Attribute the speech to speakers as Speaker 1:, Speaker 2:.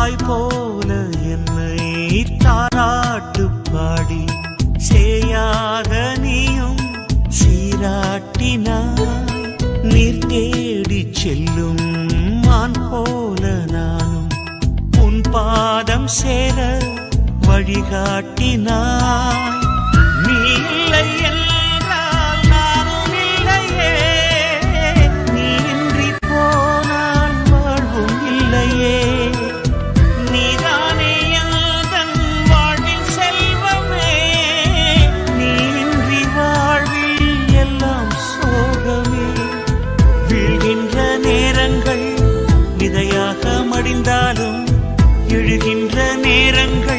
Speaker 1: தாய் போல என்னை தாராட்டு பாடி. சேயாக நீயும் சீராட்டினாய். நீர் தேடி செல்லும் மான் போல நானும் உன் பாதம் சேர வழிகாட்டினாய். மடிந்தாலும் எழுகின்ற நேரங்கள்